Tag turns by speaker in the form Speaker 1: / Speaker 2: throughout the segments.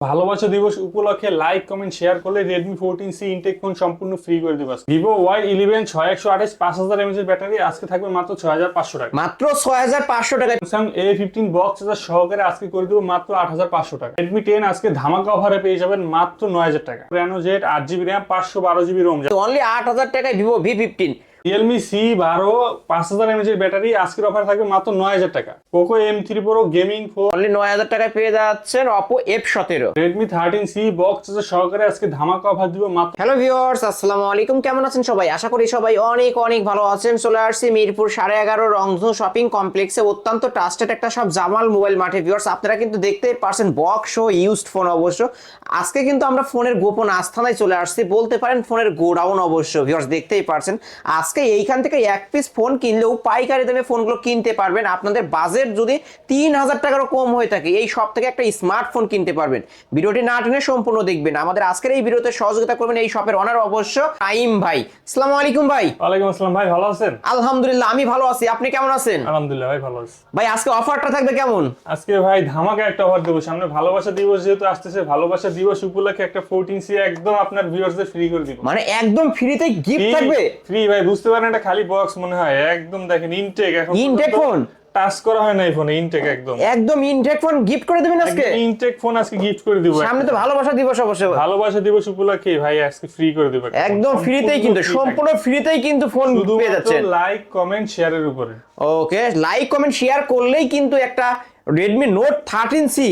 Speaker 1: ভালোবাসা দিবস উপলক্ষে লাইক কমেন্ট শেয়ার করলে Redmi fourteen C intact phone সম্পূর্ণ ফ্রি করে দিবস ভিভো ওয়াই ইলেভেন ছয় একশো আঠাশ পাঁচ হাজার এমএচ এর ব্যাটারি আজকে থাকবে মাত্র ছয় হাজার পাঁচশো টাকা।
Speaker 2: মাত্র ছয় হাজার পাঁচশো টাকা।
Speaker 1: স্যামসাং এ ফিফটিন বক্স হাজার সহকারে আজকে করে দেবো মাত্র আট হাজার পাঁচশো টাকা। রেডমি টেন আজকে ধামাকা অফারে পেয়ে যাবেন মাত্র নয় হাজার টাকা। রেনো জেট আট জিবি র্যাম পাঁচশো বারো জিবি রোম
Speaker 2: অনলি আট হাজার টাকায় Vivo V fifteen
Speaker 1: Realme C বারো পাঁচ হাজার এমএচ এর ব্যাটারি আজকের অফার থাকবে মাত্র নয় হাজার টাকা। Poco M three pro gaming phone
Speaker 2: only নয় হাজার টাকায় পেয়ে যাচ্ছেন অপো এফ সতেরো।
Speaker 1: রেডমি থার্টিন সি বক্স সহকারে আজকে ধামাকা অফার দিব মাত্র।
Speaker 2: হ্যালো ভিউয়ার্স আসসালামু আলাইকুম। কেমন আছেন সবাই? আশা করি সবাই অনেক অনেক ভালো আছেন। চলে আসছি মিরপুর সাড়ে এগারো রংধু শপিং কমপ্লেক্সে অত্যন্ত ট্রাস্টেড একটা সব জামাল মোবাইল মাঠে। ভিউয়ার্স আপনারা কিন্তু দেখতেই পারছেন বক্স ও ইউজড ফোন অবশ্য। আজকে কিন্তু আমরা ফোনের গোপন আস্থানায় চলে আসছি। বলতে পারেন ফোনের গোডাউন অবশ্য ভিউয়ার্স দেখতেই পারছেন। আজকে এইখান থেকে এক পিস ফোন কিনলেও পাইকারি দামে ফোনগুলো কিনতে পারবেন। আপনাদের বাজেট যদি তিন হাজার টাকারও কম হয়ে থাকে এই সব থেকে একটা স্মার্টফোন কিনতে পারবেন। ভিডিওটি না টেনে সম্পূর্ণ দেখবেন। আমাদের আজকের এই ভিডিওতে সহযোগিতা করবেন এই শপের অনার অবশ্য টাইম ভাই। আসসালামু আলাইকুম ভাই।
Speaker 1: ওয়ালাইকুম আসসালাম ভাই ভালো আছেন?
Speaker 2: আলহামদুলিল্লাহ আমি ভালো আছি। আপনি কেমন আছেন?
Speaker 1: আলহামদুলিল্লাহ ভাই ভালো আছি।
Speaker 2: ভাই আজকে অফারটা থাকবে কেমন?
Speaker 1: আজকে ভাই ধামাকা একটা অফার দেবো। সামনে ভালোবাসা দিবস যেহেতু আসতেছে ভালোবাসা দিবস উপলক্ষে একটা ফোরটিন সি একদম আপনার ভিউয়ার্সদের ফ্রি করে দিব।
Speaker 2: মানে একদম ফ্রিতে গিফট থাকবে?
Speaker 1: ফ্রি ভাই বুঝতে পারেন এটা খালি বক্স মনে হয়। একদম দেখেন ইনটেক এখন
Speaker 2: Intake phone?
Speaker 1: টাচ করা হয় না এই ফোনে ইনটেক একদম।
Speaker 2: একদম ইনটেক ফোন গিফট করে দেবেন আজকে?
Speaker 1: ইনটেক ফোন আজকে গিফট করে দিব
Speaker 2: সামনে তো ভালোবাসা দিবস অবশ্য।
Speaker 1: ভালোবাসা দিবস উপলক্ষে ভাই আজকে ফ্রি করে দিব
Speaker 2: একদম ফ্রিতেই কিন্তু সম্পূর্ণ ফ্রিতেই কিন্তু ফোন পেয়ে যাচ্ছেন।
Speaker 1: লাইক কমেন্ট শেয়ারের উপরে।
Speaker 2: ওকে লাইক কমেন্ট শেয়ার করলেই কিন্তু একটা Redmi note thirteen C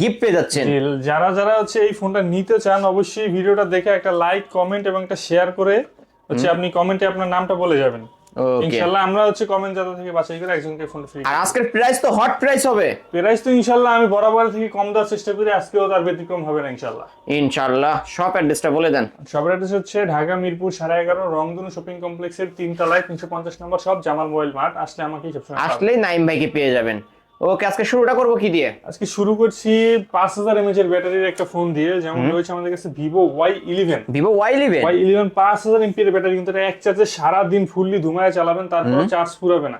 Speaker 2: gift পেয়ে যাচ্ছেন।
Speaker 1: যারা যারা হচ্ছে এই ফোনটা নিতে চান অবশ্যই ভিডিওটা দেখে একটা লাইক কমেন্ট এবং একটা শেয়ার করে হচ্ছে আপনি কমেন্টে আপনার নামটা বলে যাবেন। ইনশাআল্লাহ আমরা হচ্ছে কমেন্ট যারা থেকে বাছাই করে একজনকে ফোনটা ফ্রি
Speaker 2: আর আজকের প্রাইস তো হট প্রাইস হবে।
Speaker 1: প্রাইস তো ইনশাআল্লাহ আমি বরাবর থেকে কম দেওয়ার চেষ্টা করি আজকেও তার ব্যতিক্রম হবে না ইনশাআল্লাহ
Speaker 2: ইনশাআল্লাহ শপ অ্যাড্রেসটা বলে দেন।
Speaker 1: সবার অ্যাড্রেস হচ্ছে ঢাকা মিরপুর সাড়ে এগারো রংধনু শপিং কমপ্লেক্সের তিনতলায় তিনশো পঞ্চাশ নম্বর সব জামাল মোবাইল মার্ট। আসলে পাবেন।
Speaker 2: আসলেই নাইম ভাইকে পেয়ে যাবেন। ওকে আজকে শুরুটা করব কি দিয়ে?
Speaker 1: আজকে শুরু করছি পাঁচ হাজার এমএচ এর ব্যাটারির একটা ফোন দিয়ে যেমন রয়েছে আমাদের কাছে ভিভো ওয়াই
Speaker 2: লিভেন
Speaker 1: ওয়াই পাঁচ হাজার এমপি এর ব্যাটারি কিন্তু এটা এক চার্জে সারা দিন ফুললি ধুমায় চালাবেন তারপর চার্জ পুরাবে না।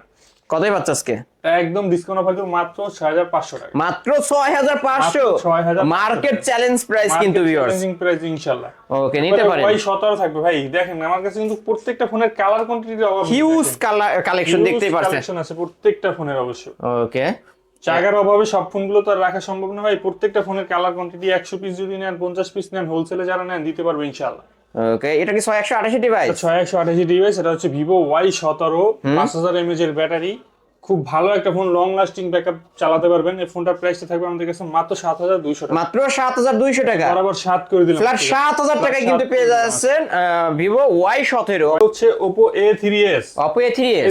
Speaker 2: কতই পাচ্ছে আজকে?
Speaker 1: একদম ডিসকাউন্ট অফার দেবো মাত্র ছয় হাজার পাঁচশো টাকা।
Speaker 2: মাত্র ছয় হাজার পাঁচশো
Speaker 1: মাত্র 6,500
Speaker 2: মার্কেট চ্যালেঞ্জ প্রাইস কিন্তু ভিউয়ার্স
Speaker 1: প্রাইস ইনশাল্লাহ।
Speaker 2: ওকে নিতে পারেন।
Speaker 1: ওয়াই সতেরো থাকবে। ভাই দেখেন আমার কাছে কিন্তু প্রত্যেকটা ফোনের কালার কোয়ান্টিটি অভাব।
Speaker 2: হিউজ
Speaker 1: দেখেন।
Speaker 2: কালেকশন দেখতেই পারছেন।
Speaker 1: collection আছে প্রত্যেকটা ফোনের অবশ্য
Speaker 2: ওকে
Speaker 1: জায়গার অভাবে সব ফোনগুলো তো আর রাখা সম্ভব না ভাই। প্রত্যেকটা ফোনের কালার কোয়ান্টিটি একশো পিস যদি নেন পঞ্চাশ পিস নেন হোলসেলে যারা নেন দিতে পারবে ইনশাল্লাহ।
Speaker 2: ওকে এটা কি ছয় একশো আঠাশি ডিভাইস
Speaker 1: ছয় একশো আঠাশি ডিভাইস এটা হচ্ছে ভিভো ওয়াই সতেরো পাঁচ হাজার এমএজ এর ব্যাটারি খুব ভালো একটা ফোন লং লাস্টিং ব্যাকআপ চালাতে পারবেন। এই ফোনটার প্রাইসটা থাকবে আমাদের কাছে মাত্র সাত হাজার দুইশো টাকা।
Speaker 2: মাত্র সাত হাজার দুইশো টাকা।
Speaker 1: বরাবর সাত করে দিলাম।
Speaker 2: ফ্ল্যাট সাত হাজার টাকায় কিন্তু পেয়ে যাচ্ছেন ভিভো ওয়াই সতেরো।
Speaker 1: হচ্ছে A three S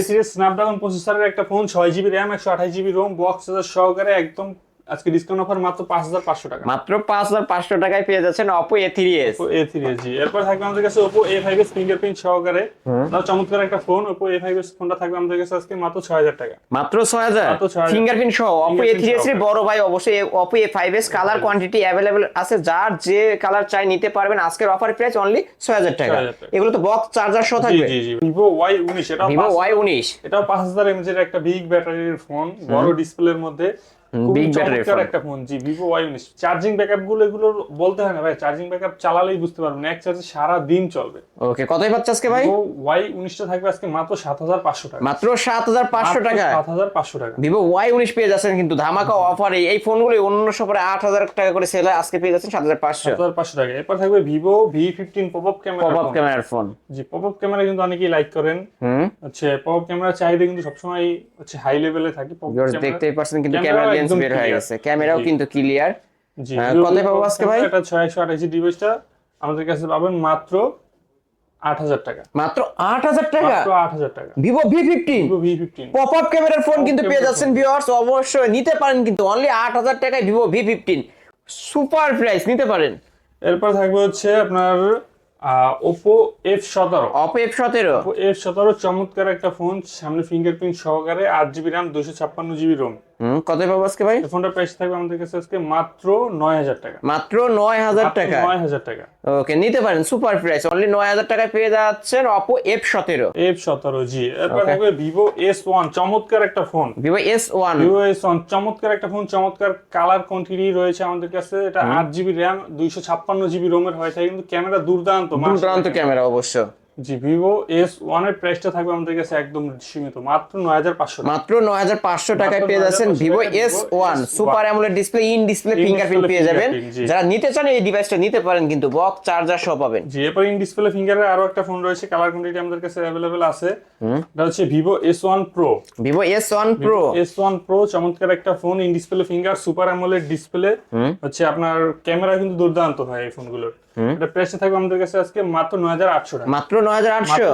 Speaker 2: three S
Speaker 1: Snapdragon প্রসেসরের একটা ফোন ছয় জিবি র্যাম একশো আঠাশ জিবি রোম বক্স সহকারে একদম আজকে ডিসকাউন্ট অফার মাত্র পাঁচ হাজার পাঁচশো টাকা।
Speaker 2: মাত্র পাঁচ হাজার পাঁচশো টাকায় পেয়ে যাচ্ছেন Oppo A three S
Speaker 1: A three S জি। এরপর থাকবে আমাদের কাছে ফাইভ এস ফিঙ্গারপ্রিন্ট সহকারে। তাও চমৎকার একটা ফোন ফাইভ এস ফোনটা থাকবে আমাদের কাছে আজকে মাত্র ছয় হাজার টাকা।
Speaker 2: মাত্র ছয় হাজার?
Speaker 1: মাত্র 6,000
Speaker 2: ফিঙ্গারপ্রিন্ট সহ Oppo A
Speaker 1: Fingerprint
Speaker 2: three S
Speaker 1: সহ।
Speaker 2: বড় ভাই অবশ্যই five S colour quantity available আছে। যার যে কালার চাই নিতে পারবেন আজকের অফার প্রাইস অনলি ছয় হাজার টাকা।
Speaker 1: 6,000 টাকা।
Speaker 2: এগুলো তো বক্স চার্জার সহ থাকবে।
Speaker 1: জি জি। ভিভো ওয়াই উনিশ এটাও
Speaker 2: ভিভো ওয়াই উনিশ।
Speaker 1: এটাও পাঁচ হাজার এমএজ এর একটা বিগ ব্যাটারির ফোন বড় ডিসপ্লের মধ্যে। খুবই
Speaker 2: big battery
Speaker 1: চমৎকার একটা ফোন জি ভিভো ওয়াই উনিশ। চার্জিং ব্যাকআপগুলো এগুলো বলতে হয় না ভাই চার্জিং ব্যাকআপ চালালেই বুঝতে পারবেন এক চার্জে সারা দিন চলবে।
Speaker 2: ওকে কতই পাচ্ছে আজকে ভাই?
Speaker 1: ওয়াই উনিশটা থাকবে আজকে মাত্র সাত হাজার পাঁচশো টাকা।
Speaker 2: মাত্র সাত হাজার পাঁচশো টাকা
Speaker 1: সাত হাজার পাঁচশো টাকা।
Speaker 2: ভিভো ওয়াই উনিশ পেয়ে যাচ্ছেন কিন্তু ধামাকা অফারে এই ফোনগুলো অন্য সপরে আট হাজার টাকা করে সেল হয় আজকে পেয়ে যাচ্ছেন সাত হাজার পাঁচশো।
Speaker 1: হাজার পাঁচশো টাকা। এরপর থাকবে Vivo V fifteen pop up camera
Speaker 2: pop up ক্যামেরার ফোন
Speaker 1: জি পপ আপ ক্যামেরা কিন্তু অনেকেই লাইক করেন।
Speaker 2: হুম।
Speaker 1: হচ্ছে পপ আপ ক্যামেরা চাহিদা কিন্তু সবসময় হচ্ছে হাই লেভেলে থাকে।
Speaker 2: দেখতেই পাচ্ছেন কিন্তু ক্যামেরা লেন্স বের হয়ে গেছে। ক্যামেরাও। কিন্তু ক্লিয়ার
Speaker 1: জি
Speaker 2: হ্যাঁ, পাবো আজকে ভাই?
Speaker 1: এটা ছয় একশো আঠাশি ডিভাইসটা। আমাদের কাছে পাবেন মাত্র আট হাজার টাকা।
Speaker 2: মাত্র আট হাজার টাকা?
Speaker 1: মাত্র আট হাজার টাকা।
Speaker 2: Vivo V fifteen
Speaker 1: Vivo V fifteen
Speaker 2: pop up ক্যামেরার ফোন কিন্তু পেয়ে যাচ্ছেন ভিউয়ার্স অবশ্যই নিতে পারেন কিন্তু অনলি আট হাজার টাকায় Vivo V fifteen super price নিতে পারেন।
Speaker 1: এরপর থাকবে হচ্ছে আপনার ওপো এফ সতেরো।
Speaker 2: অপো এফ সতেরো।
Speaker 1: ওপো এফ সতেরো চমৎকার একটা ফোন সামনে ফিঙ্গারপ্রিন্ট সহকারে আট জিবি র্যাম দুশো ছাপ্পান্ন জিবি রোম
Speaker 2: হুম কত পাবো আজকে ভাই?
Speaker 1: এই ফোনটার প্রাইস থাকবে আমাদের কাছে আজকে মাত্র নয় হাজার টাকা।
Speaker 2: মাত্র নয় হাজার টাকা।
Speaker 1: নয় হাজার টাকা।
Speaker 2: ওকে নিতে পারেন সুপার প্রাইস অনলি নয় হাজার টাকায় পেয়ে যাচ্ছেন অপো এফ সতেরো।
Speaker 1: এফ সতেরো জি। এরপর. থাকবে ভিভো এস ওয়ান চমৎকার একটা phone
Speaker 2: Vivo S one
Speaker 1: Vivo S one চমৎকার একটা ফোন চমৎকার কালার কোয়ান্টিটি রয়েছে আমাদের কাছে। এটা আট জিবি র্যাম দুইশো ছাপ্পান্ন জিবি রোমের হয়ে থাকে কিন্তু ক্যামেরা দুর্দান্ত
Speaker 2: দুর্দান্ত ক্যামেরা অবশ্য।
Speaker 1: জি ভিভো এস ওয়ানের প্রাইসটা থাকবে আমাদের কাছে একদম সীমিত মাত্র নয় হাজার পাঁচশো
Speaker 2: মাত্র নয় হাজার পাঁচশো টাকায় পেয়ে যাচ্ছেন Vivo S one super AMOLED display in display fingerprint পেয়ে যাবেন। যারা নিতে চান এই ডিভাইসটা নিতে পারেন কিন্তু বক্স চার্জার সহ পাবেন।
Speaker 1: জি এরপর ইন ডিসপ্লে ফিঙ্গারের আরও একটা ফোন রয়েছে কালার কোয়ান্টিটি আমাদের কাছে অ্যাভেলেবেল আছে। এটা হচ্ছে Vivo S one pro
Speaker 2: Vivo S one pro
Speaker 1: S one pro চমৎকার একটা phone in display finger super AMOLED display হচ্ছে আপনার ক্যামেরা কিন্তু দুর্দান্ত হয় এই ফোনগুলোর এটা প্রাইসটা থাকবে আমাদের কাছে আজকে মাত্র নয় হাজার আটশো টাকা।
Speaker 2: মাত্র নয় হাজার আটশো?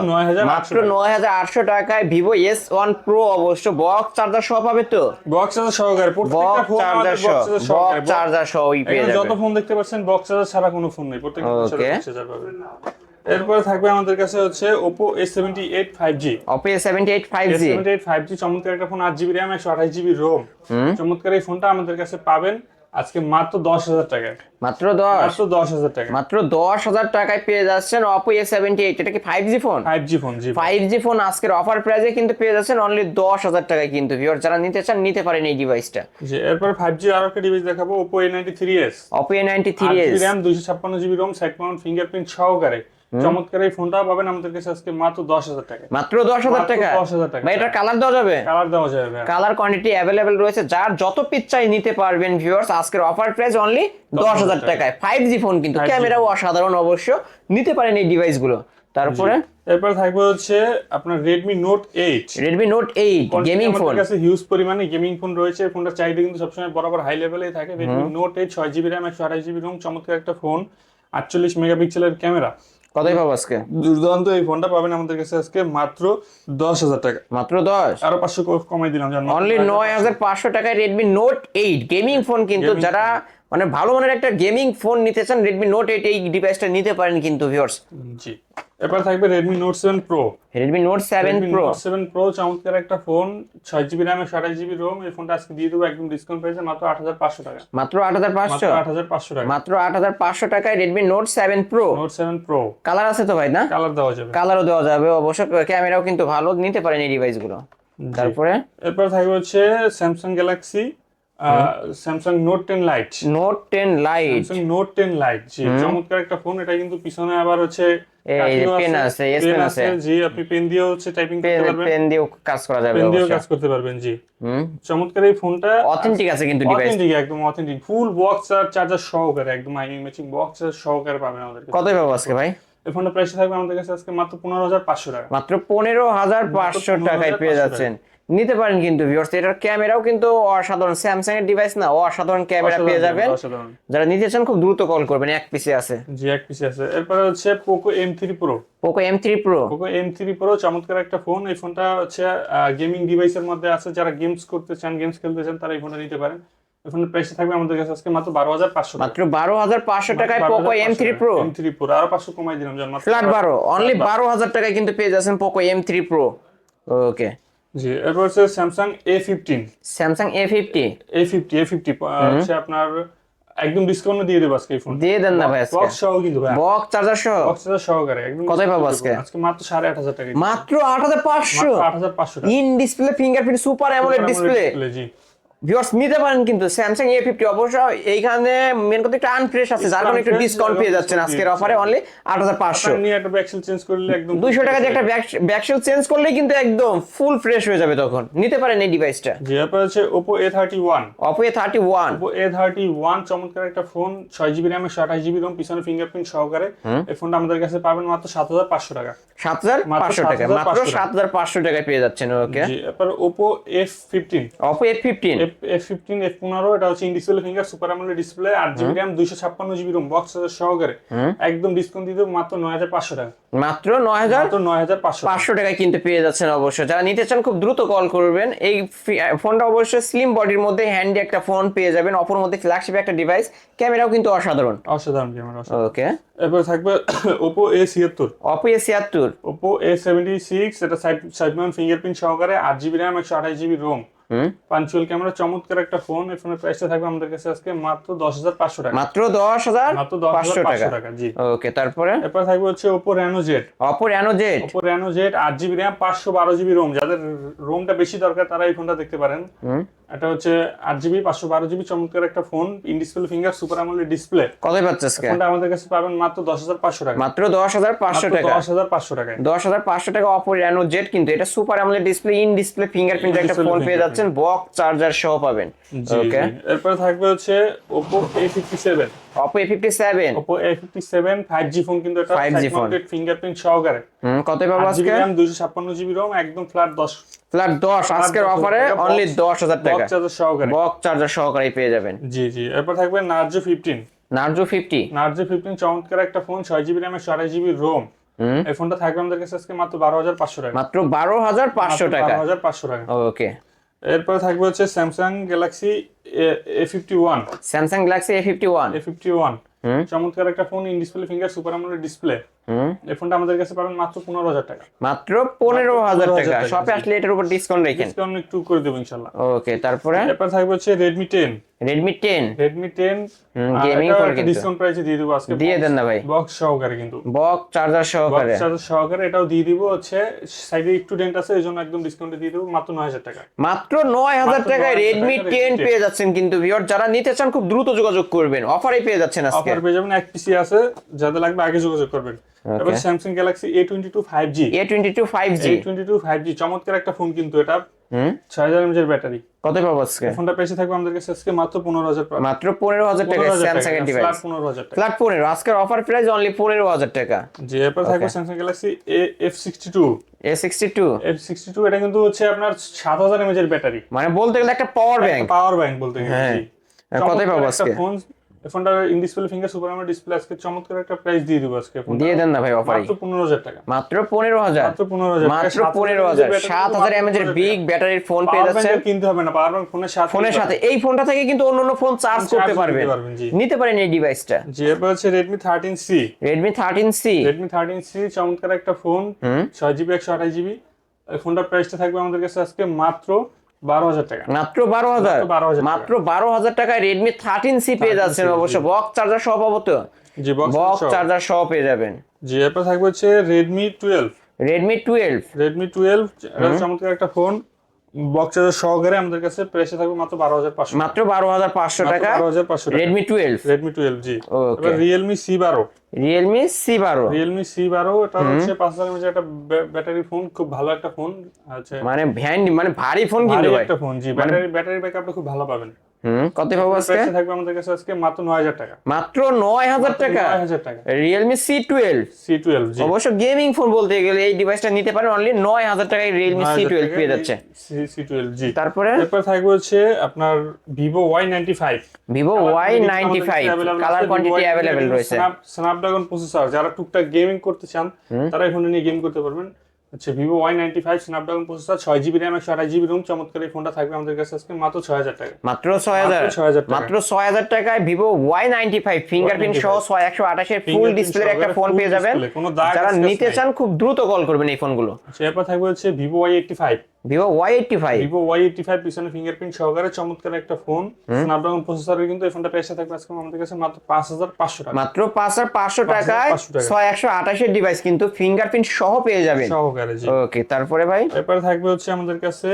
Speaker 1: মাত্র 9,800
Speaker 2: নয় হাজার আটশো টাকায় এস ওয়ান প্রো অবশ্য বক্স চার্জার সহ পাবে তো?
Speaker 1: বক্স চার্জার সহকারে প্রত্যেকটা ফোন
Speaker 2: চার্জার সহ
Speaker 1: বক্স চার্জার
Speaker 2: সহই পেয়ে
Speaker 1: যত ফোন দেখতে পাচ্ছেন বক্স চার্জার ছাড়া কোনো ফোন নেই। প্রত্যেকটা. চার্জার পাবেন। এরপরে থাকবে আমাদের কাছে হচ্ছে Oppo A78 5G
Speaker 2: Oppo A seventy eight five G
Speaker 1: A78 5G চমৎকার একটা ফোন আট জিবি র্যাম একশো আঠাশ জিবি রোম চমৎকার এই ফোনটা আমাদের কাছে পাবেন। আজকে মাত্র দশ হাজার টাকায়
Speaker 2: মাত্র দশ?
Speaker 1: মাত্র দশ হাজার টাকা।
Speaker 2: মাত্র দশ হাজার টাকায় পেয়ে যাচ্ছেন অপো এ সেভেন্টি এইট এটা কি five G phone
Speaker 1: five G phone জি
Speaker 2: ফাইভ জি ফোন আজকের অফার প্রাইসে কিন্তু পেয়ে যাচ্ছেন অনলি দশ হাজার টাকায় কিন্তু ভিউয়ার যারা নিতে চান নিতে পারেন এই ডিভাইসটা
Speaker 1: জি এরপরে ফাইভ জি আরও একটা ডিভাইস দেখাবো Oppo A93s
Speaker 2: Oppo A ninety three S
Speaker 1: RAM দুইশো ছাপ্পান্ন GB ROM side mount fingerprint সহকারে। চমৎকার এই ফোনটা পাবেন আমাদের কাছে আজকে মাত্র দশ হাজার টাকা
Speaker 2: মাত্র দশ হাজার টাকা?
Speaker 1: 10,000 টাকা।
Speaker 2: ভাই এটা কালার দেওয়া যাবে?
Speaker 1: কালার দেওয়া যাবে
Speaker 2: কালার কোয়ান্টিটি অ্যাভেলেবেল রয়েছে। যার যত পিস চাই নিতে পারবেন ভিউয়ার্স আজকের অফার প্রাইস অনলি দশ হাজার টাকায়। ফাইভ জি ফোন কিন্তু ক্যামেরাও অসাধারণ অবশ্য নিতে পারেন এই ডিভাইসগুলো তারপরে?
Speaker 1: এরপর থাকবে হচ্ছে আপনার Redmi note eight
Speaker 2: Redmi note eight gaming phone
Speaker 1: কাছে হিউজ পরিমাণে গেমিং ফোন রয়েছে। ফোনটার চাহিদা কিন্তু সবসময় বরাবর হাই লেভেলেই থাকে। রেডমি নোট এইট ছয় জিবি র্যাম একশো আঠাশ জিবি রোম চমৎকার একটা ফোন আটচল্লিশ মেগাপিক্সেলের ক্যামেরা
Speaker 2: কতই পাবো আজকে?
Speaker 1: দুর্দান্ত এই ফোনটা পাবেন আমাদের কাছে আজকে মাত্র দশ হাজার টাকা।
Speaker 2: মাত্র দশ?
Speaker 1: আরও পাঁচশো কমাই দিলাম
Speaker 2: অনলি নয় হাজার পাঁচশো টাকায় Redmi note eight gaming phone কিন্তু যারা মানে ভালো মানের একটা গেমিং ফোন নিতে চান রেডমি নোট এইট এই ডিভাইসটা নিতে পারেন কিন্তু ভিউয়ার্স
Speaker 1: জি। এরপর থাকবে Redmi note seven pro
Speaker 2: Redmi note seven pro
Speaker 1: seven pro চমৎকার একটা ফোন ছয় জিবি র্যাম আঠাশ জিবি রোম এই ফোনটা আজকে দিয়ে দেবো একদম ডিসকাউন্ট প্রাইসে মাত্র আট হাজার পাঁচশো টাকা।
Speaker 2: মাত্র আট হাজার পাঁচশো?
Speaker 1: আট হাজার পাঁচশো টাকা।
Speaker 2: মাত্র আট হাজার পাঁচশো টাকায় Redmi note seven pro
Speaker 1: note seven pro
Speaker 2: colour আছে তো ভাই না?
Speaker 1: কালার দেওয়া যাবে।
Speaker 2: কালারও দেওয়া যাবে অবশ্য ক্যামেরাও কিন্তু ভালো নিতে পারেন এই ডিভাইসগুলো তারপরে?
Speaker 1: এরপর থাকবে হচ্ছে Samsung Galaxy Samsung note ten lite
Speaker 2: note ten lite
Speaker 1: note ten lite জি। চমৎকার একটা ফোন এটা কিন্তু পিছনে আবার হচ্ছে
Speaker 2: pen আছে,
Speaker 1: pen
Speaker 2: pen আছে।
Speaker 1: জি আপনি পেন দিয়েও হচ্ছে টাইপিং করতে পারবেন।
Speaker 2: পেন দিয়েও কাজ করা যাবে
Speaker 1: পেন দিয়েও কাজ করতে পারবেন জি। চমৎকার এই ফোনটা
Speaker 2: অথেন্টিক আছে কিন্তু ডিভাইস
Speaker 1: অথেন্টিক একদম অথেন্টিক ফুল বক্স আর চার্জার সহকারে একদম আই ম্যাচিং বক্স আর সহকারে পাবেন আমাদের
Speaker 2: কতই পাবো আজকে ভাই?
Speaker 1: এই ফোনটা প্রাইস থাকবে আমাদের কাছে আজকে মাত্র পনেরো হাজার পাঁচশো টাকা।
Speaker 2: মাত্র পনেরো হাজার পাঁচশো টাকায় পেয়ে যাচ্ছেন। নিতে পারেন কিন্তু ভিউয়ার্স এটার ক্যামেরাও কিন্তু অসাধারণ। স্যামসাং এর ডিভাইস না অসাধারণ ক্যামেরা পেয়ে যাবেন। যারা নিতে চান খুব দ্রুত কল করবেন এক পিসে আছে।
Speaker 1: জি এক পিসে আছে। এরপরে হচ্ছে Poco M three pro
Speaker 2: Poco M three pro
Speaker 1: Poco M three pro চমৎকার একটা ফোন এই ফোনটা হচ্ছে গেমিং ডিভাইসের মধ্যে আছে। যারা গেমস করতে চান গেমস খেলতে চান তারা এই ফোনটা নিতে পারেন। ফোনের প্রাইস থাকবে আমাদের কাছে আজকে মাত্র বারো হাজার পাঁচশো
Speaker 2: মাত্র বারো হাজার পাঁচশো টাকায় Poco M three pro
Speaker 1: M three pro আরও পাঁচশো কমাই দিলাম জান মাত্র
Speaker 2: ফ্ল্যাট বারো অনলি বারো। হাজার টাকায় কিন্তু পেয়ে যাচ্ছেন Poco M three pro okay
Speaker 1: জি এরপর হচ্ছে Samsung A fifteen
Speaker 2: Samsung A fifty
Speaker 1: A fifty A fifty হচ্ছে আপনার একদম ডিসকাউন্ট দিয়ে দেবো আজকে ফোন
Speaker 2: দিয়ে দেন না ভাই আজকে।
Speaker 1: বক্স সহ কিন্তু ভাই।
Speaker 2: বক্স চার্জার সহ?
Speaker 1: বক্স সহকারে একদম
Speaker 2: কতই পাবো আজকে?
Speaker 1: আজকে মাত্র সাড়ে আট হাজার টাকা।
Speaker 2: মাত্র আট হাজার পাঁচশো?
Speaker 1: আট হাজার পাঁচশো টাকা।
Speaker 2: In display fingerprint super AMOLED display
Speaker 1: G.
Speaker 2: Viewers নিতে পারেন কিন্তু স্যামসাং এ ফিফটি অবশ্য এইখানে মেন কথা একটু আনফ্রেশ আছে যার কারণে একটু ডিসকাউন্ট পেয়ে যাচ্ছেন আজকের অফারে অনলি আট হাজার পাঁচশো।
Speaker 1: একটা ব্যাকসেল চেঞ্জ করলে একদম
Speaker 2: দুইশো টাকা দিয়ে একটা ব্যাকশেল চেঞ্জ করলেই কিন্তু একদম ফুল ফ্রেশ হয়ে যাবে তখন। নিতে পারেন এই ডিভাইসটা
Speaker 1: জি এরপর হচ্ছে Oppo A thirty one
Speaker 2: Oppo A thirty one
Speaker 1: Oppo A thirty one চমৎকার একটা ফোন ছয় জিবি র্যাম আঠাশ জিবি রোম পিছনে ফিঙ্গারপ্রিন্ট সহকারে। এই ফোনটা আমাদের কাছে পাবেন মাত্র সাত হাজার পাঁচশো টাকা।
Speaker 2: সাত হাজার
Speaker 1: মাত্র
Speaker 2: পাঁচশো টাকা
Speaker 1: 7,500
Speaker 2: মাত্র সাত হাজার পাঁচশো টাকায়। পেয়ে যাচ্ছেন ওকে?
Speaker 1: জি এরপর Oppo F fifteen
Speaker 2: Oppo F fifteen
Speaker 1: F fifteen F পনেরো এটা হচ্ছে in display finger super AMOLED display আট জিবি র্যাম দুইশো ছাপ্পান্ন জিবি রোম বক্স সহকারে। একদম ডিসকাউন্ট দেবো মাত্র নয় হাজার পাঁচশো টাকা।
Speaker 2: মাত্র নয় হাজার
Speaker 1: মাত্র নয় হাজার পাঁচশো
Speaker 2: পাঁচশো টাকায় কিন্তু পেয়ে যাচ্ছেন অবশ্য যারা নিতে চান খুব দ্রুত কল করবেন। এই ফোনটা স্লিম বডির মধ্যে হ্যান্ডি একটা ফোন পেয়ে যাবেন। অপর মধ্যে ফ্ল্যাগশিপ একটা ডিভাইস ক্যামেরাও কিন্তু অসাধারণ।
Speaker 1: অসাধারণ ক্যামেরা
Speaker 2: ওকে
Speaker 1: এরপর থাকবে ওপো এ ছিয়াত্তর।
Speaker 2: অপো এ ছিয়াত্তর।
Speaker 1: ওপো এ সেভেন্টি সিক্স এটা সাইড সাইড ফিঙ্গারপ্রিন্ট সহকারে আট জিবি র্যাম একশো আঠাশ জিবি রোম পাঞ্চুয়াল ক্যামেরা চমৎকার একটা ফোন এই ফোনের প্রাইসটা থাকবে আমাদের কাছে আজকে মাত্র দশ হাজার পাঁচশো টাকা।
Speaker 2: মাত্র দশ হাজার
Speaker 1: মাত্র দশ
Speaker 2: পাঁচশো
Speaker 1: হাজার
Speaker 2: টাকা।
Speaker 1: জি।
Speaker 2: ওকে তারপরে?
Speaker 1: এরপর থাকবে হচ্ছে
Speaker 2: Oppo Reno Z
Speaker 1: Oppo Reno Z আট জিবি র্যাম পাঁচশো বারো জিবি রোম যাদের রোমটা বেশি দরকার তারা এই ফোনটা দেখতে পারেন। এটা হচ্ছে আট জিবি পাঁচশো বারো জিবি চমৎকার একটা phone. In display finger super আমলের ডিসপ্লে
Speaker 2: কত পাচ্ছে আজকে?
Speaker 1: ফোনটা আমাদের কাছে পাবেন মাত্র দশ হাজার পাঁচশো টাকা।
Speaker 2: মাত্র দশ হাজার পাঁচশো টাকা।
Speaker 1: দশ হাজার পাঁচশো টাকায়।
Speaker 2: দশ হাজার পাঁচশো টাকা অপো রেনো জেড কিন্তু এটা সুপার আমলের ডিসপ্লে ইন ডিসপ্লে ফিঙ্গারপ্রিন্ট একটা ফোন পেয়ে
Speaker 1: fingerprint।
Speaker 2: যাচ্ছেন বক্স চার্জার সহ পাবেন। ওকে।
Speaker 1: এরপরে থাকবে হচ্ছে seven Oppo A fifty seven five G phone কিন্তু এটা
Speaker 2: 5G ফোন।
Speaker 1: ফিঙ্গারপ্রিন্ট সহকারে।
Speaker 2: হুম কত পাবো আজকে?
Speaker 1: দুইশো ছাপ্পান্ন জিবি রোম একদম ফ্ল্যাট দশ।
Speaker 2: ফ্ল্যাট দশ আজকের অফারে অনলি
Speaker 1: box-
Speaker 2: দশ হাজার টাকা।
Speaker 1: বক্স চার্জার সহকারে।
Speaker 2: বক্স চার্জার সহকারে পেয়ে যাবেন।
Speaker 1: জি জি। এরপর থাকবে Narzo fifteen
Speaker 2: Narzo fifty
Speaker 1: Narzo fifteen চমৎকার একটা ফোন ছয় জিবি র্যামের আড়াই জিবি রোম
Speaker 2: হুম।
Speaker 1: এই ফোনটা থাকবে আমাদের কাছে আজকে মাত্র বারো হাজার পাঁচশো টাকা।
Speaker 2: মাত্র বারো হাজার পাঁচশো টাকা।
Speaker 1: বারো হাজার পাঁচশো টাকা।
Speaker 2: ওকে
Speaker 1: এরপরে থাকবে হচ্ছে Samsung Galaxy A fifty one
Speaker 2: Samsung Galaxy A fifty one
Speaker 1: A fifty one চমৎকার একটা phone in display finger super আমলের ডিসপ্লে এই ফোনটা আমাদের কাছে পাবেন মাত্র পনেরো হাজার টাকা।
Speaker 2: মাত্র পনেরো হাজার টাকা। শপে আসলে এটার উপর ডিসকাউন্ট রেখেন।
Speaker 1: ডিসকাউন্ট একটু করে দেবো ইনশাল্লাহ।
Speaker 2: ওকে তারপরে?
Speaker 1: এরপর থাকবে হচ্ছে Redmi ten
Speaker 2: Redmi ten
Speaker 1: Redmi ten
Speaker 2: gaming phone কিন্তু।
Speaker 1: ডিসকাউন্ট প্রাইসে দিয়ে দেবো আজকে
Speaker 2: দিয়ে দেন না ভাই।
Speaker 1: বক্স সহকারে কিন্তু।
Speaker 2: বক্স চার্জার সহকারে।
Speaker 1: চার্জার সহকারে এটাও দিয়ে দিব হচ্ছে সাইডে একটু ডেন্ট আছে এই জন্য একদম ডিসকাউন্টে দিয়ে দেবো মাত্র নয় হাজার টাকা।
Speaker 2: মাত্র নয় হাজার
Speaker 1: মাত্র
Speaker 2: টাকায় রেডমি টেন পেয়ে যাচ্ছেন কিন্তু ভিওর যারা নিতে চান খুব দ্রুত যোগাযোগ করবেন। অফারে পেয়ে যাচ্ছেন আজকে।
Speaker 1: অফার পেয়ে যাবেন এক পিসি আছে যাদের লাগবে আগে যোগাযোগ করবেন। এবার Samsung Galaxy A twenty two five G
Speaker 2: A twenty two five G
Speaker 1: twenty two five G চমৎকার একটা ফোন কিন্তু এটা। ছয় হাজার এমএজের ব্যাটারি
Speaker 2: কত পাবো আজকে?
Speaker 1: ফোনটা পেয়েছে থাকবে আমাদের কাছে আজকে মাত্র পনেরো হাজার
Speaker 2: মাত্র পনেরো হাজার টাকা স্যামসাং এর ডিভাইস
Speaker 1: পনেরো হাজার টাকা।
Speaker 2: ফ্ল্যাট পনেরো আজকের অফার প্রাইস অনলি পনেরো হাজার টাকা।
Speaker 1: যে এরপর থাকবে Samsung Galaxy A F sixty two
Speaker 2: A sixty two
Speaker 1: F sixty two এটা কিন্তু হচ্ছে আপনার সাত হাজার এমএজের ব্যাটারি
Speaker 2: মানে বলতে গেলে একটা পাওয়ার ব্যাংক
Speaker 1: পাওয়ার ব্যাংক বলতে গেলে
Speaker 2: হ্যাঁ। কতই পাবো আজকে?
Speaker 1: ফোন এই ফোনটা in display finger super AMOLED display আজকে চমৎকার একটা প্রাইস দিয়ে দিব আজকে
Speaker 2: দিয়ে দেন না ভাই অফারে
Speaker 1: মাত্র পনেরো হাজার টাকা।
Speaker 2: মাত্র পনেরো হাজার।
Speaker 1: মাত্র পনেরো হাজার।
Speaker 2: মাত্র পনেরো হাজার। সাত এর বিগ ব্যাটারির ফোন পেয়ে যাচ্ছেন।
Speaker 1: কিনতে হবে না পাওয়ার ব্যাংক ফোনের সাথে
Speaker 2: ফোনের সাথে। এই ফোনটা থেকে কিন্তু অন্য অন্য ফোন চার্জ করতে পারবেন। নিতে পারেন এই ডিভাইসটা
Speaker 1: জি এরপর হচ্ছে Redmi thirteen C
Speaker 2: Redmi thirteen C
Speaker 1: চমৎকার একটা ফোন
Speaker 2: হুম।
Speaker 1: ছয় জিবি একশো আঠাশ জিবি এই ফোনটার প্রাইসটা থাকবে আমাদের কাছে আজকে মাত্র টাকা।
Speaker 2: মাত্র বারো হাজার?
Speaker 1: মাত্র 12,000
Speaker 2: মাত্র বারো হাজার টাকায় রেডমি থার্টিন সি পেয়ে
Speaker 1: 13C,
Speaker 2: যাচ্ছেন অবশ্য। বক্স চার্জার সহ পাবো তো?
Speaker 1: বক্স
Speaker 2: বক্স চার্জার সহ। পেয়ে যাবেন।
Speaker 1: জি এরপর থাকবে হচ্ছে Redmi twelve
Speaker 2: Redmi twelve
Speaker 1: Redmi twelve চমৎকার একটা ফোন বক্স চার্জার সহকারে আমাদের কাছে প্রাইসে থাকবে মাত্র বারো হাজার পাঁচশো
Speaker 2: মাত্র বারো হাজার পাঁচশো টাকা?
Speaker 1: বারো হাজার পাঁচশো
Speaker 2: রেডমি টুয়েলভ
Speaker 1: রেডমি টুয়েলভ জি। এবার রিয়েলমি সি বারো
Speaker 2: রিয়েলমি সি বারো
Speaker 1: রিয়েলমি সি বারো এটা হচ্ছে পাঁচ হাজার এমএচ একটা ব্যাটারি ফোন খুব ভালো একটা ফোন আছে
Speaker 2: মানে ভ্যান মানে ভারী ফোন কিন্তু
Speaker 1: একটা ফোন জি। ব্যাটারি ব্যাটারি ব্যাকআপটা খুব ভালো পাবেন।
Speaker 2: হুম কত পাবো আজকে?
Speaker 1: থাকবে আমাদের কাছে আজকে মাত্র নয় হাজার টাকা।
Speaker 2: মাত্র নয় হাজার টাকা?
Speaker 1: নয় হাজার টাকা।
Speaker 2: Realme C twelve
Speaker 1: C twelve জি।
Speaker 2: অবশ্য গেমিং ফোন বলতে গেলে এই ডিভাইসটা নিতে পারেন অনলি নয় হাজার টাকায় রিয়েলমি সি টুয়েলভ পেয়ে যাচ্ছে।
Speaker 1: সি টুয়েলভ জি।
Speaker 2: তারপরে?
Speaker 1: এরপর থাকবে হচ্ছে আপনার Vivo Y ninety five
Speaker 2: colour quantity available রয়েছে।
Speaker 1: স্ন্যাপড্রাগন প্রসেসর যারা টুকটাক গেমিং করতে চান তারা ফোনটা নিয়ে গেম করতে পারবেন। আচ্ছা Vivo Y ninety five Snapdragon processor ছয় জিবি র্যাম একশো আঠাশ জিবি রুম চমৎকার এই ফোনটা থাকবে আমাদের কাছে আজকে মাত্র ছয় হাজার টাকা
Speaker 2: মাত্র ছয় হাজার।
Speaker 1: ছয় হাজার
Speaker 2: মাত্র ছয় হাজার টাকায় Vivo Y ninety five fingerprint সহ ছয় একশো আঠাশের ফুল ডিসপ্লে একটা ফোন পেয়ে যাবেন। যারা নিতে চান খুব দ্রুত কল করবেন এই ফোনগুলো
Speaker 1: আচ্ছা এরপর থাকবে হচ্ছে Vivo Y eighty five
Speaker 2: Vivo Y eighty five
Speaker 1: Vivo Y eighty five পিছনে ফিঙ্গারপ্রিন্ট সহকারে চমৎকার একটা ফোন স্ন্যাপড্রাগন প্রসেসরের কিন্তু এই ফোনটা পেয়েছে থাকবে আজকে আমাদের কাছে মাত্র পাঁচ হাজার পাঁচশো টাকা।
Speaker 2: মাত্র পাঁচ হাজার পাঁচশো টাকায়
Speaker 1: 5,500 টাকা।
Speaker 2: ছয় একশো আঠাশের ডিভাইস কিন্তু ফিঙ্গারপ্রিন্ট সহ পেয়ে যাবেন।
Speaker 1: সহকারে জি।
Speaker 2: ওকে তারপরে ভাই?
Speaker 1: এরপরে থাকবে হচ্ছে আমাদের কাছে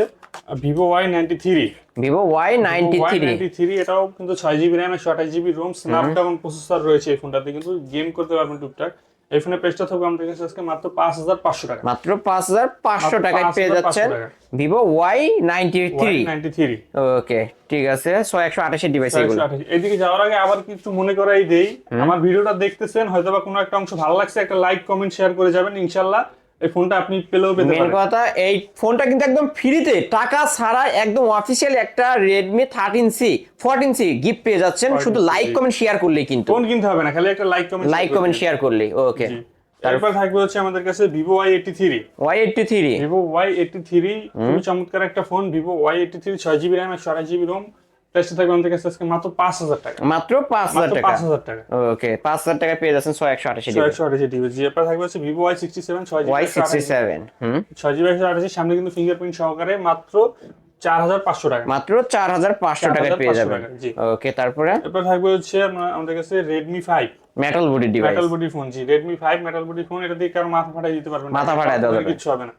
Speaker 1: Vivo Y ninety three
Speaker 2: Vivo Y ninety
Speaker 1: Y
Speaker 2: three
Speaker 1: ninety three এটাও কিন্তু ছয় জিবি র্যাম একশো আঠাশ জিবি রোম স্ন্যাপড্রাগন প্রসেসর রয়েছে এই ফোনটাতে কিন্তু গেম করতে পারবেন টুকটাক। এই ফোনের প্রাইসটা থাকবে আমাদের কাছে আজকে মাত্র পাঁচ হাজার পাঁচশো টাকা।
Speaker 2: মাত্র পাঁচ হাজার পাঁচশো
Speaker 1: মাত্র
Speaker 2: টাকায় পেয়ে যাচ্ছেন Vivo Y ninety three
Speaker 1: Y ninety three
Speaker 2: okay ঠিক আছে। ছয় একশো আঠাশের ডিভাইস এগুলো।
Speaker 1: এদিকে যাওয়ার আগে আবার কিছু মনে করাই দেই। আমার ভিডিওটা দেখতেছেন হয়তো বা কোনো একটা অংশ ভালো লাগছে একটা লাইক কমেন্ট শেয়ার করে যাবেন ইনশাল্লাহ। এই ফোনটা আপনি পেলেও পেতে পারেন।
Speaker 2: কথা এই ফোনটা কিন্তু একদম ফ্রিতে টাকা ছাড়া একদম অফিসিয়াল একটা সি ফোরটিন সি গিফট পেয়ে যাচ্ছেন। শুধু লাইক কমেন্ট শেয়ার করলেই কিন্তু।
Speaker 1: ফোন কিনতে হবে না খালি একটা like comment
Speaker 2: like comment share করলেই ওকে
Speaker 1: তারপর থাকবে হচ্ছে আমাদের কাছে Vivo Y eighty three
Speaker 2: Y eighty three
Speaker 1: Vivo Y eighty three খুবই চমৎকার একটা phone Vivo Y eighty three ছয় জিবি র্যাম একশো আঠাশ জিবি রোম প্রাইসটা থাকবে আমাদের কাছে আজকে মাত্র পাঁচ হাজার টাকা।
Speaker 2: মাত্র পাঁচ হাজার
Speaker 1: মাত্র
Speaker 2: টাকা?
Speaker 1: পাঁচ হাজার টাকা।
Speaker 2: ওকে পাঁচ হাজার টাকা পেয়ে যাচ্ছেন
Speaker 1: ডিবি জি থাকবে হচ্ছে
Speaker 2: হুম।
Speaker 1: ছয় জিবি একশো আঠাশি সামনে কিন্তু ফিঙ্গারপ্রিন্ট সহকারে মাত্র চার হাজার পাঁচশো টাকা।
Speaker 2: মাত্র চার হাজার পাঁচশো টাকায় পেয়ে
Speaker 1: 4,500
Speaker 2: যাবেন ওকে তারপরে?
Speaker 1: এরপর থাকবে হচ্ছে আমাদের কাছে Redmi five
Speaker 2: metal body device
Speaker 1: metal body phone জি। Redmi five metal body phone এটা দিয়ে কারও মাথা ফাটাই দিতে পারবেন।
Speaker 2: মাথা ফাটায় দেওয়া যাবে।
Speaker 1: কিছু হবে না।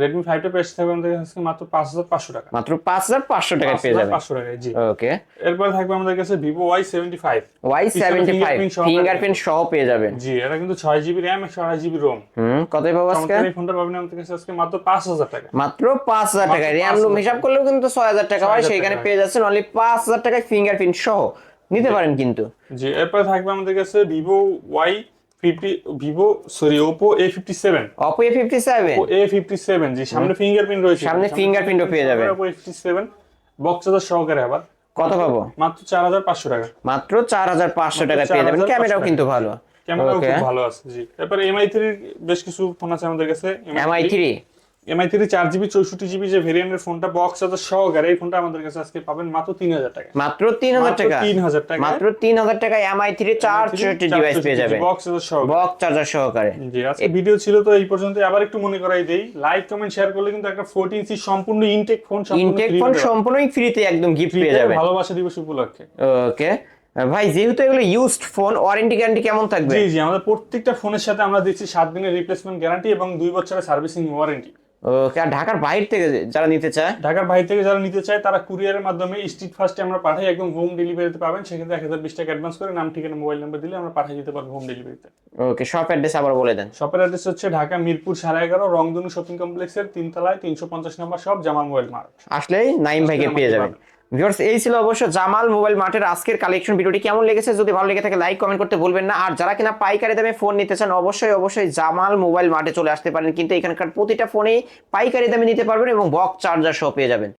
Speaker 1: রেডমি ফাইভটা প্রাইস থাকবে আমাদের কাছে মাত্র পাঁচ হাজার পাঁচশো টাকা।
Speaker 2: মাত্র পাঁচ হাজার পাঁচশো টাকায় পেয়ে যাবেন
Speaker 1: পাঁচশো টাকায় জি।
Speaker 2: ওকে।
Speaker 1: এরপর থাকবে আমাদের কাছে Vivo Y seventy five
Speaker 2: Y seventy five fingerprint সহ পেয়ে যাবেন
Speaker 1: জি এটা কিন্তু ছয় জিবি র্যাম একশো আড়াই জিবি রোম
Speaker 2: হুম কতই পাবো আজকে?
Speaker 1: এই ফোনটা পাবেন আমাদের কাছে আজকে মাত্র পাঁচ হাজার টাকা
Speaker 2: মাত্র পাঁচ হাজার টাকা র্যাম
Speaker 1: 5,000
Speaker 2: রুম হিসাব করলেও কিন্তু ছয় হাজার টাকা হয়
Speaker 1: 6,000
Speaker 2: সেইখানে পেয়ে যাচ্ছেন অনলি পাঁচ হাজার টাকায় ফিঙ্গারপ্রিন্ট সহ। নিতে পারেন কিন্তু।
Speaker 1: জি এরপর থাকবে আমাদের কাছে Vivo Y fifty Vivo sorry Oppo A fifty seven
Speaker 2: Oppo A fifty seven
Speaker 1: O A fifty seven জি সামনে ফিঙ্গারপ্রিন্ট রয়েছে।
Speaker 2: সামনে ফিঙ্গারপ্রিন্টও পেয়ে যাবে।
Speaker 1: Oppo A fifty seven box charger সহকারে আবার।
Speaker 2: কত পাবো?
Speaker 1: মাত্র চার হাজার পাঁচশো টাকা।
Speaker 2: মাত্র চার হাজার পাঁচশো টাকা পেয়ে যাবেন। ক্যামেরাও কিন্তু ভালো।
Speaker 1: ক্যামেরাও খুব ভালো আছে জি। তারপর এমআই থ্রির বেশ কিছু ফোন আছে আমাদের কাছে।
Speaker 2: এমআই থ্রি
Speaker 1: এমআই থ্রি চার জিবি চৌষট্টি জিবি যে ভেরিয়েন্টের ফোনটা বক্স চার্জার সহকারে এই ফোনটা আমাদের কাছে আজকে পাবেন মাত্র তিন হাজার টাকা
Speaker 2: মাত্র তিন হাজার
Speaker 1: মাত্র
Speaker 2: টাকা
Speaker 1: 3000 টাকায়।
Speaker 2: মাত্র তিন হাজার টাকায় এমআই থ্রি চার চৌষট্টি ডিভাইস পেয়ে যাবেন।
Speaker 1: বক্স চার্জার সহকারে।
Speaker 2: বক্স চার্জার সহকারে।
Speaker 1: জি আজকে ভিডিও ছিল তো এই পর্যন্ত আবার একটু মনে করাই দেই লাইক কমেন্ট শেয়ার করলে কিন্তু একটা 14 ইঞ্চি সম্পূর্ণ ইনটেক ফোন সম্পূর্ণ
Speaker 2: ইনটেক ফোন সম্পূর্ণই ফ্রিতে একদম গিফট পেয়ে
Speaker 1: তে
Speaker 2: যাবেন।
Speaker 1: ভালোবাসা দিবস উপলক্ষে।
Speaker 2: ওকে ভাই যেহেতু এগুলো ইউজড ফোন ওয়ারেন্টি গ্যারান্টি কেমন থাকবে?
Speaker 1: জি জি আমাদের প্রত্যেকটা ফোনের সাথে আমরা দিচ্ছি সাত দিনের রিপ্লেসমেন্ট গ্যারান্টি এবং দুই বছরের সার্ভিসিং ওয়ারেন্টি
Speaker 2: ঢাকার বাইরে থেকে যারা নিতে চায়?
Speaker 1: ঢাকার বাইরে থেকে যারা নিতে চায় তারা কুরিয়ারের মাধ্যমে স্ট্রিট ফার্স্টে আমরা পাঠাই একদম হোম ডেলিভারিতে পাবেন। সেক্ষেত্রে এক হাজার বিশ টাকা অ্যাডভান্স করে নাম ঠিকানা মোবাইল নাম্বার দিলে আমরা পাঠিয়ে দিতে পারব হোম ডেলিভারিতে
Speaker 2: ওকে শপ অ্যাড্রেস আবার বলে দেন।
Speaker 1: শপের অ্যাড্রেস হচ্ছে ঢাকা মিরপুর সাড়ে এগারো রংধনু শপিং কমপ্লেক্সের তিনতলায় তিনশো পঞ্চাশ নম্বর শপ জামাল মোবাইল মার্ট।
Speaker 2: আসলেই নাইম ভাইকে পেয়ে যাবেন। ভিউয়ার্স, এই ছিল অবশ্য জামাল মোবাইল মার্টের আজকের কালেকশন ভিডিওটি কেমন লেগেছে যদি ভালো লেগে থাকে লাইক কমেন্ট করতে ভুলবেন না। আর যারা কিনা পাইকারি দামে ফোন নিতে চান, অবশ্যই অবশ্যই জামাল মোবাইল মার্টে চলে আসতে পারেন। কিন্তু এখানকার প্রতিটা ফোনেই পাইকারি দামে নিতে পারবেন এবং বক চার্জার সহ পেয়ে যাবেন।